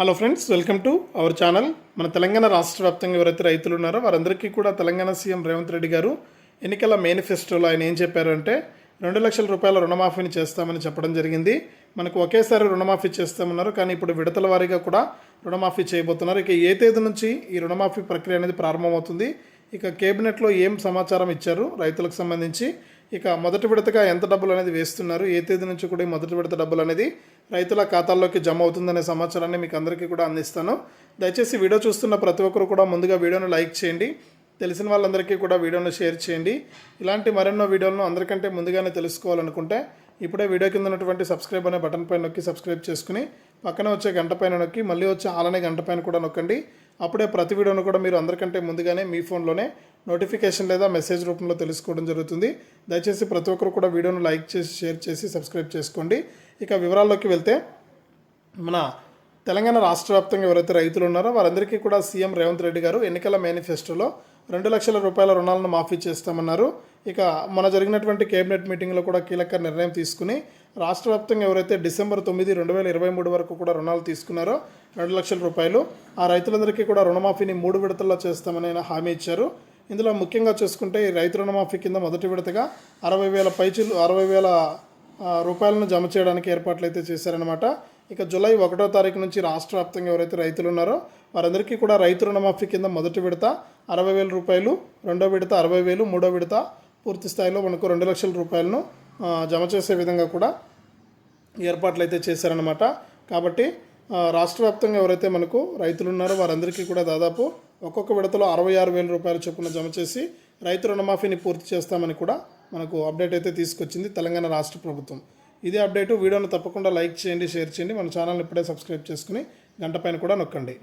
Hello friends welcome to our channel మన తెలంగాణ రాష్ట్ర వ్యాప్తంగా ఎవరైతే రైతులు ఉన్నారో వారందరికీ కూడా తెలంగాణ సీఎం రేవంత్ రెడ్డి గారు ఎన్నికల మేనిఫెస్టోలో ఆయన ఏం చెప్పారంటే రెండు లక్షల రూపాయల రుణమాఫీని చేస్తామని చెప్పడం జరిగింది. మనకు ఒకేసారి రుణమాఫీ చేస్తామన్నారు కానీ ఇప్పుడు విడతల వారీగా కూడా రుణమాఫీ చేయబోతున్నారు. ఇక ఏ తేదీ నుంచి ఈ రుణమాఫీ ప్రక్రియ అనేది ప్రారంభమవుతుంది? ఇక కేబినెట్లో ఏం సమాచారం ఇచ్చారు రైతులకు సంబంధించి? ఇక మొదటి విడతగా ఎంత డబ్బులు అనేది వేస్తున్నారు? ఏ తేదీ నుంచి కూడా ఈ మొదటి విడత డబ్బులు అనేది రైతుల ఖాతాల్లోకి జమ అవుతుందనే సమాచారాన్ని మీకు అందరికీ కూడా అందిస్తాను. దయచేసి వీడియో చూస్తున్న ప్రతి ఒక్కరు కూడా ముందుగా వీడియోను లైక్ చేయండి. తెలిసిన వాళ్ళందరికీ కూడా వీడియోను షేర్ చేయండి. ఇలాంటి మరెన్నో వీడియోలను అందరికంటే ముందుగానే తెలుసుకోవాలనుకుంటే ఇప్పుడే వీడియో కింద ఉన్నటువంటి సబ్స్క్రైబ్ అనే బటన్ పైన నొక్కి సబ్స్క్రైబ్ చేసుకుని పక్కన వచ్చే గంట పైన నొక్కి మళ్ళీ వచ్చే ఆలనే గంట పైన కూడా నొక్కండి. అప్పుడే ప్రతి వీడియోను కూడా మీరు అందరికంటే ముందుగానే మీ ఫోన్లోనే నోటిఫికేషన్ లేదా మెసేజ్ రూపంలో తెలుసుకోవడం జరుగుతుంది. దయచేసి ప్రతి ఒక్కరు కూడా వీడియోను లైక్ చేసి షేర్ చేసి సబ్స్క్రైబ్ చేసుకోండి. ఇక వివరాల్లోకి వెళ్తే మన తెలంగాణ రాష్ట్ర వ్యాప్తంగా ఎవరైతే రైతులు ఉన్నారో వారందరికీ కూడా సీఎం రేవంత్ రెడ్డి గారు ఎన్నికల మేనిఫెస్టోలో రెండు లక్షల రూపాయల రుణాలను మాఫీ చేస్తామన్నారు. ఇక మన జరిగినటువంటి కేబినెట్ మీటింగ్లో కూడా కీలక నిర్ణయం తీసుకుని రాష్ట్ర వ్యాప్తంగా ఎవరైతే డిసెంబర్ తొమ్మిది రెండు వేల ఇరవై మూడు వరకు కూడా రుణాలు తీసుకున్నారో రెండు లక్షల రూపాయలు ఆ రైతులందరికీ కూడా రుణమాఫీని మూడు విడతల్లో చేస్తామని హామీ ఇచ్చారు. ఇందులో ముఖ్యంగా చూసుకుంటే ఈ రైతు రుణమాఫీ కింద మొదటి విడతగా అరవై వేల పైచిలు అరవై వేల రూపాయలను జమ చేయడానికి ఏర్పాట్లు అయితే చేశారనమాట ఇక జూలై ఒకటో తారీఖు నుంచి రాష్ట్ర వ్యాప్తంగా ఎవరైతే రైతులు ఉన్నారో వారందరికీ కూడా రైతు రుణమాఫీ కింద మొదటి విడత అరవై వేల రూపాయలు రెండో విడత అరవై వేలు మూడో విడత పూర్తి స్థాయిలో మనకు రెండు లక్షల రూపాయలను జమ చేసే విధంగా కూడా ఏర్పాట్లు అయితే చేశారనమాట కాబట్టి రాష్ట్ర వ్యాప్తంగా ఎవరైతే మనకు రైతులు ఉన్నారో వారందరికీ కూడా దాదాపు ఒక్కొక్క విడతలో అరవై ఆరు వేల రూపాయల చొప్పున జమ చేసి రైతు రుణమాఫీని పూర్తి చేస్తామని కూడా మనకు అప్డేట్ అయితే తీసుకొచ్చింది తెలంగాణ రాష్ట్ర ప్రభుత్వం. ఇదే అప్డేటు వీడియోను తప్పకుండా లైక్ చేయండి షేర్ చేయండి. మన ఛానల్ని ఇప్పుడే సబ్స్క్రైబ్ చేసుకుని గంట పైన కూడా నొక్కండి.